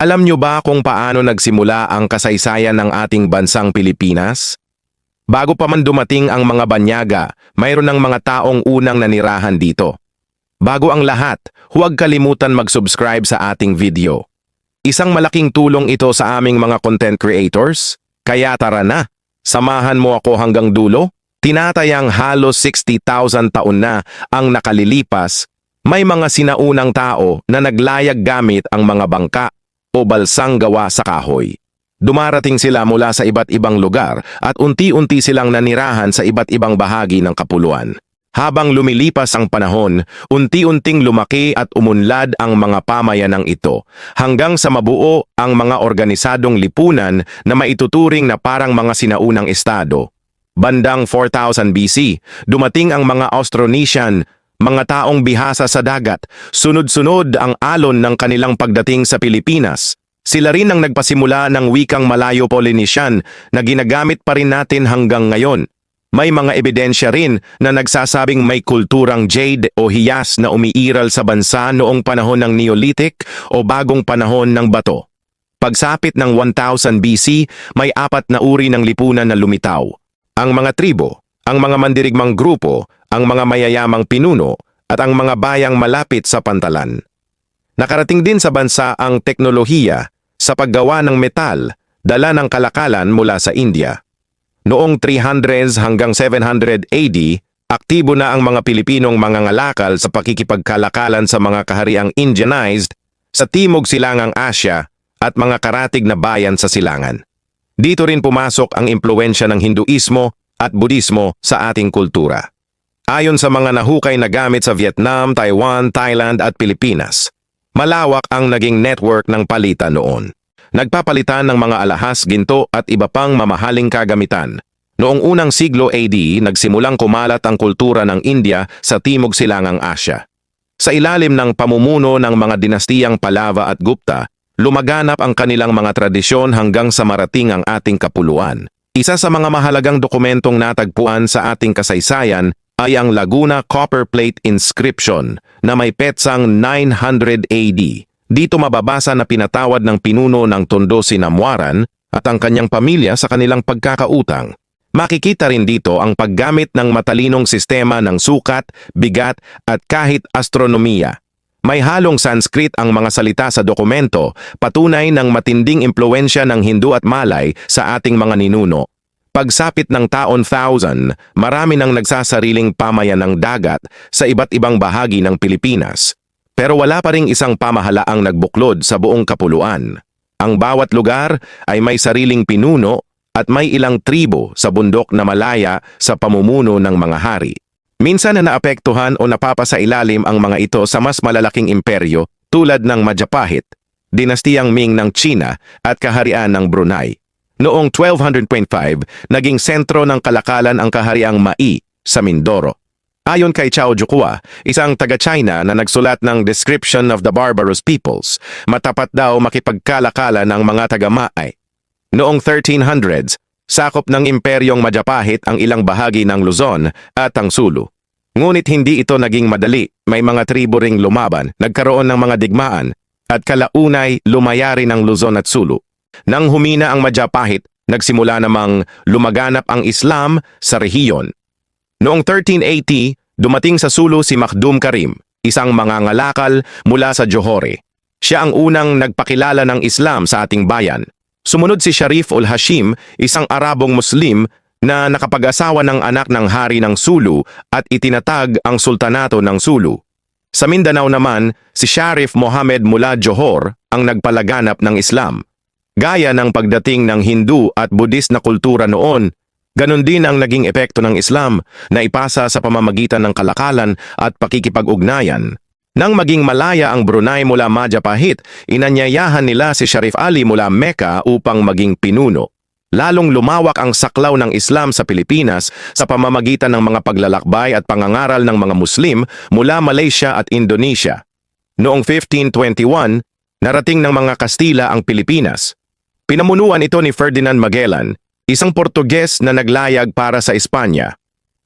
Alam nyo ba kung paano nagsimula ang kasaysayan ng ating bansang Pilipinas? Bago pa man dumating ang mga banyaga, mayroon ng mga taong unang nanirahan dito. Bago ang lahat, huwag kalimutan mag-subscribe sa ating video. Isang malaking tulong ito sa aming mga content creators, kaya tara na, samahan mo ako hanggang dulo. Tinatayang halos 60,000 taon na ang nakalilipas, may mga sinaunang tao na naglayag gamit ang mga bangka o balsang gawa sa kahoy. Dumarating sila mula sa iba't ibang lugar at unti-unti silang nanirahan sa iba't ibang bahagi ng kapuluan. Habang lumilipas ang panahon, unti-unting lumaki at umunlad ang mga pamayanang ito hanggang sa mabuo ang mga organisadong lipunan na maituturing na parang mga sinaunang estado. Bandang 4000 BC, dumating ang mga Austronesian, mga taong bihasa sa dagat, sunod-sunod ang alon ng kanilang pagdating sa Pilipinas. Sila rin ang nagpasimula ng wikang Malayo-Polynesian na ginagamit pa rin natin hanggang ngayon. May mga ebidensya rin na nagsasabing may kulturang jade o hiyas na umiiral sa bansa noong panahon ng Neolithic o bagong panahon ng bato. Pagsapit ng 1000 BC, may apat na uri ng lipunan na lumitaw. Ang mga tribo, ang mga mandirigmang grupo, ang mga mayayamang pinuno, at ang mga bayang malapit sa pantalan. Nakarating din sa bansa ang teknolohiya sa paggawa ng metal, dala ng kalakalan mula sa India. Noong 300s hanggang 700 AD, aktibo na ang mga Pilipinong mangangalakal sa pakikipagkalakalan sa mga kahariang Indianized sa Timog Silangang Asya at mga karatig na bayan sa silangan. Dito rin pumasok ang impluensya ng Hinduismo at Budismo sa ating kultura. Ayon sa mga nahukay na gamit sa Vietnam, Taiwan, Thailand at Pilipinas, malawak ang naging network ng palitan noon. Nagpapalitan ng mga alahas, ginto at iba pang mamahaling kagamitan. Noong unang siglo AD, nagsimulang kumalat ang kultura ng India sa Timog Silangang Asya. Sa ilalim ng pamumuno ng mga dinastiyang Palava at Gupta, lumaganap ang kanilang mga tradisyon hanggang sa marating ang ating kapuluan. Isa sa mga mahalagang dokumentong natagpuan sa ating kasaysayan ay ang Laguna Copper Plate Inscription na may petsang 900 AD. Dito mababasa na pinatawad ng pinuno ng Tondo si Namuaran at ang kanyang pamilya sa kanilang pagkakautang. Makikita rin dito ang paggamit ng matalinong sistema ng sukat, bigat at kahit astronomiya. May halong Sanskrit ang mga salita sa dokumento, patunay ng matinding impluensya ng Hindu at Malay sa ating mga ninuno. Pagsapit ng taon 1000, marami nang nagsasariling pamayan ng dagat sa iba't ibang bahagi ng Pilipinas. Pero wala pa ring isang pamahalaang nagbuklod sa buong kapuluan. Ang bawat lugar ay may sariling pinuno at may ilang tribo sa bundok na malaya sa pamumuno ng mga hari. Minsan na naapektuhan o napapasailalim ang mga ito sa mas malalaking imperyo tulad ng Majapahit, dinastiyang Ming ng China at kaharian ng Brunei. Noong 1225, naging sentro ng kalakalan ang kahariang Mai sa Mindoro. Ayon kay Chao Jukua, isang taga-China na nagsulat ng Description of the Barbarous Peoples, matapat daw makipagkalakala ng mga taga-Maay. Noong 1300s, sakop ng imperyong Majapahit ang ilang bahagi ng Luzon at ang Sulu. Ngunit hindi ito naging madali, may mga tribo ring lumaban, nagkaroon ng mga digmaan, at kalaunay lumayari ng Luzon at Sulu. Nang humina ang Majapahit, nagsimula namang lumaganap ang Islam sa rehiyon. Noong 1380, dumating sa Sulu si Makdum Karim, isang mangangalakal mula sa Johore. Siya ang unang nagpakilala ng Islam sa ating bayan. Sumunod si Sharif ul Hashim, isang Arabong Muslim na nakapag-asawa ng anak ng hari ng Sulu at itinatag ang sultanato ng Sulu. Sa Mindanao naman, si Sharif Mohammed mula Johor ang nagpalaganap ng Islam. Gaya ng pagdating ng Hindu at Buddhist na kultura noon, Ganon din ang naging epekto ng Islam na ipasa sa pamamagitan ng kalakalan at pakikipag-ugnayan. Nang maging malaya ang Brunei mula Majapahit, inanyayahan nila si Sharif Ali mula Mecca upang maging pinuno. Lalong lumawak ang saklaw ng Islam sa Pilipinas sa pamamagitan ng mga paglalakbay at pangangaral ng mga Muslim mula Malaysia at Indonesia. Noong 1521, narating ng mga Kastila ang Pilipinas. Pinamunuan ito ni Ferdinand Magellan, isang Portuges na naglayag para sa Espanya.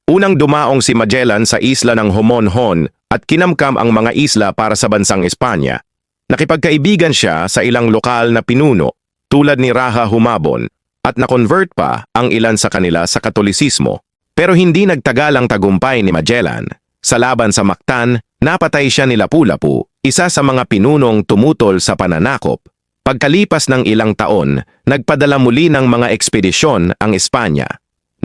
Unang dumaong si Magellan sa isla ng Homonhon at kinamkam ang mga isla para sa bansang Espanya. Nakipagkaibigan siya sa ilang lokal na pinuno tulad ni Raha Humabon at na-convert pa ang ilan sa kanila sa Katolisismo. Pero hindi nagtagal ang tagumpay ni Magellan. Sa laban sa Mactan, napatay siya ni Lapu-Lapu, isa sa mga pinunong tumutol sa pananakop. Pagkalipas ng ilang taon, nagpadala muli ng mga ekspedisyon ang Espanya.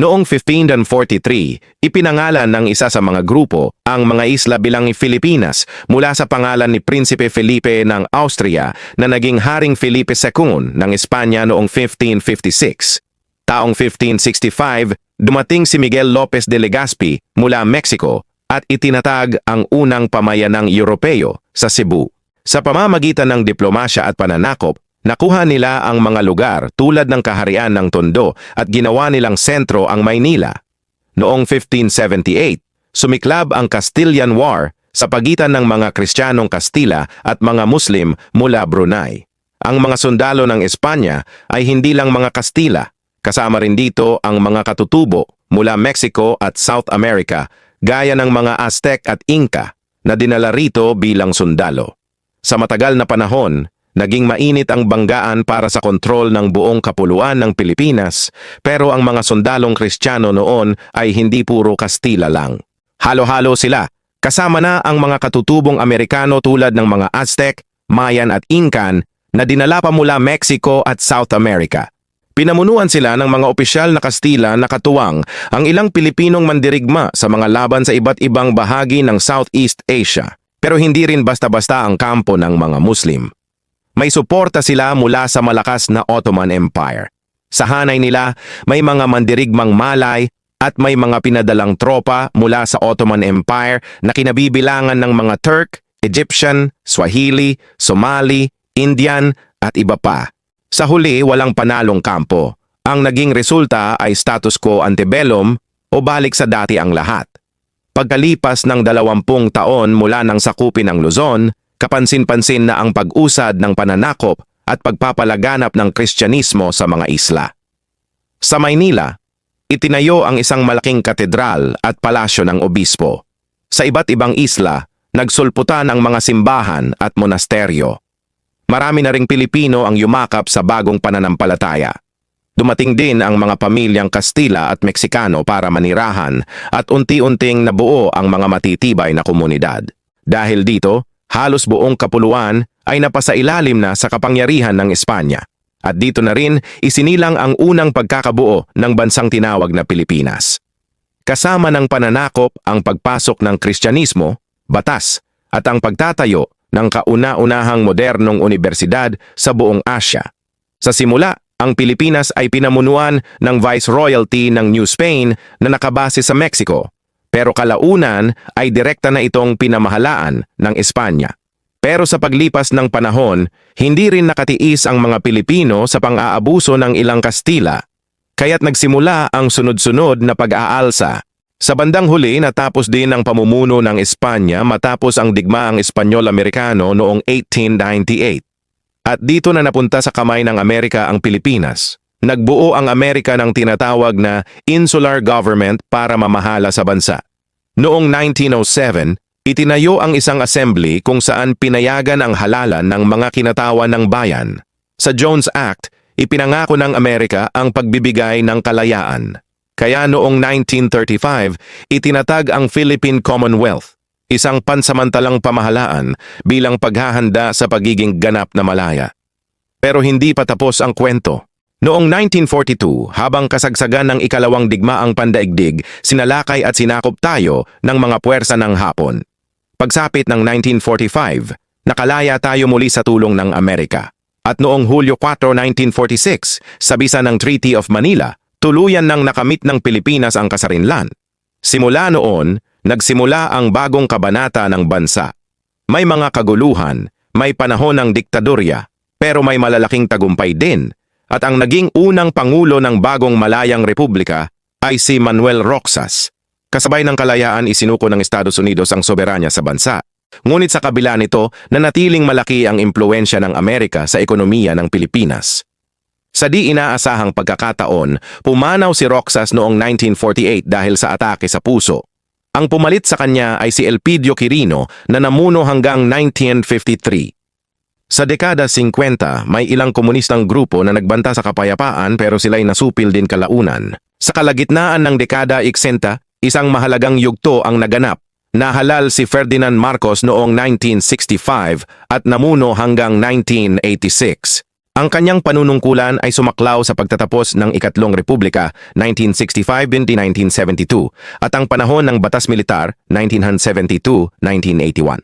Noong 1543, ipinangalan ng isa sa mga grupo ang mga isla bilang Filipinas mula sa pangalan ni Prinsipe Felipe ng Austria na naging Haring Felipe II ng Espanya noong 1556. Taong 1565, dumating si Miguel Lopez de Legazpi mula Mexico at itinatag ang unang pamayanang Europeo sa Cebu. Sa pamamagitan ng diplomasya at pananakop, nakuha nila ang mga lugar tulad ng kaharian ng Tondo at ginawa nilang sentro ang Maynila. Noong 1578, sumiklab ang Castilian War sa pagitan ng mga Kristiyanong Kastila at mga Muslim mula Brunei. Ang mga sundalo ng Espanya ay hindi lang mga Kastila, kasama rin dito ang mga katutubo mula Mexico at South America gaya ng mga Aztec at Inca na dinala rito bilang sundalo. Sa matagal na panahon, naging mainit ang banggaan para sa kontrol ng buong kapuluan ng Pilipinas, pero ang mga sundalong Kristiyano noon ay hindi puro Kastila lang. Halo-halo sila, kasama na ang mga katutubong Amerikano tulad ng mga Aztec, Mayan at Incan na dinala pa mula Mexico at South America. Pinamunuan sila ng mga opisyal na Kastila na katuwang ang ilang Pilipinong mandirigma sa mga laban sa iba't ibang bahagi ng Southeast Asia. Pero hindi rin basta-basta ang kampo ng mga Muslim. May suporta sila mula sa malakas na Ottoman Empire. Sa hanay nila, may mga mandirigmang Malay at may mga pinadalang tropa mula sa Ottoman Empire na kinabibilangan ng mga Turk, Egyptian, Swahili, Somali, Indian at iba pa. Sa huli, walang panalong kampo. Ang naging resulta ay status quo antebellum o balik sa dati ang lahat. Pagkalipas ng dalawampung taon mula ng sakupin ng Luzon, kapansin-pansin na ang pag-usad ng pananakop at pagpapalaganap ng Kristyanismo sa mga isla. Sa Maynila, itinayo ang isang malaking katedral at palasyo ng obispo. Sa iba't ibang isla, nagsulputan ang mga simbahan at monasteryo. Marami na ring Pilipino ang yumakap sa bagong pananampalataya. Dumating din ang mga pamilyang Kastila at Meksikano para manirahan at unti-unting nabuo ang mga matitibay na komunidad. Dahil dito, halos buong kapuluan ay napasailalim na sa kapangyarihan ng Espanya. At dito na rin isinilang ang unang pagkakabuo ng bansang tinawag na Pilipinas. Kasama ng pananakop ang pagpasok ng Kristyanismo, batas, at ang pagtatayo ng kauna-unahang modernong universidad sa buong Asya. Sa simula, ang Pilipinas ay pinamunuan ng Viceroyalty ng New Spain na nakabase sa Mexico, pero kalaunan ay direkta na itong pinamahalaan ng Espanya. Pero sa paglipas ng panahon, hindi rin nakatiis ang mga Pilipino sa pang-aabuso ng ilang Kastila, kaya't nagsimula ang sunod-sunod na pag-aalsa. Sa bandang huli natapos din ang pamumuno ng Espanya matapos ang digmaang Espanyol-Amerikano noong 1898. At dito na napunta sa kamay ng Amerika ang Pilipinas. Nagbuo ang Amerika ng tinatawag na insular government para mamahala sa bansa. Noong 1907, itinayo ang isang assembly kung saan pinayagan ang halalan ng mga kinatawan ng bayan. Sa Jones Act, ipinangako ng Amerika ang pagbibigay ng kalayaan. Kaya noong 1935, itinatag ang Philippine Commonwealth isang pansamantalang pamahalaan bilang paghahanda sa pagiging ganap na malaya. Pero hindi pa tapos ang kwento. Noong 1942, habang kasagsagan ng ikalawang digmaang pandaigdig, sinalakay at sinakop tayo ng mga puwersa ng Hapon. Pagsapit ng 1945, nakalaya tayo muli sa tulong ng Amerika. At noong Hulyo 4, 1946, sa bisa ng Treaty of Manila, tuluyan nang nakamit ng Pilipinas ang kasarinlan. Simula noon, nagsimula ang bagong kabanata ng bansa. May mga kaguluhan, may panahon ng diktadorya, pero may malalaking tagumpay din. At ang naging unang pangulo ng bagong Malayang Republika ay si Manuel Roxas. Kasabay ng kalayaan isinuko ng Estados Unidos ang soberanya sa bansa. Ngunit sa kabila nito, nanatiling malaki ang impluensya ng Amerika sa ekonomiya ng Pilipinas. Sa di inaasahang pagkakataon, pumanaw si Roxas noong 1948 dahil sa atake sa puso. Ang pumalit sa kanya ay si Elpidio Quirino na namuno hanggang 1953. Sa dekada 50, may ilang komunistang grupo na nagbanta sa kapayapaan pero sila'y nasupil din kalaunan. Sa kalagitnaan ng dekada 60, isang mahalagang yugto ang naganap. Nahalal si Ferdinand Marcos noong 1965 at namuno hanggang 1986. Ang kanyang panunungkulan ay sumaklaw sa pagtatapos ng Ikatlong Republika 1965-1972 at ang panahon ng Batas Militar 1972-1981.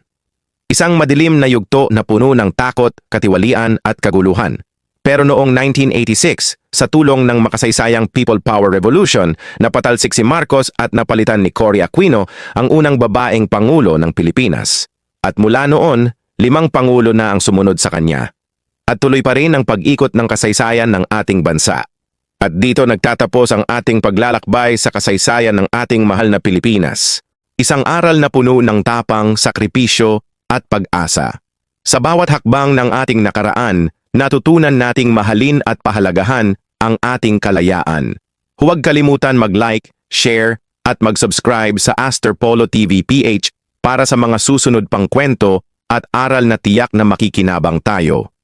Isang madilim na yugto na puno ng takot, katiwalian at kaguluhan. Pero noong 1986, sa tulong ng makasaysayang People Power Revolution, napatalsik si Marcos at napalitan ni Cory Aquino ang unang babaeng pangulo ng Pilipinas. At mula noon, limang pangulo na ang sumunod sa kanya. At tuloy pa rin ang pag-ikot ng kasaysayan ng ating bansa. At dito nagtatapos ang ating paglalakbay sa kasaysayan ng ating mahal na Pilipinas. Isang aral na puno ng tapang, sakripisyo at pag-asa. Sa bawat hakbang ng ating nakaraan, natutunan nating mahalin at pahalagahan ang ating kalayaan. Huwag kalimutan mag-like, share, at mag-subscribe sa Aster Polo TV PH para sa mga susunod pang kwento at aral na tiyak na makikinabang tayo.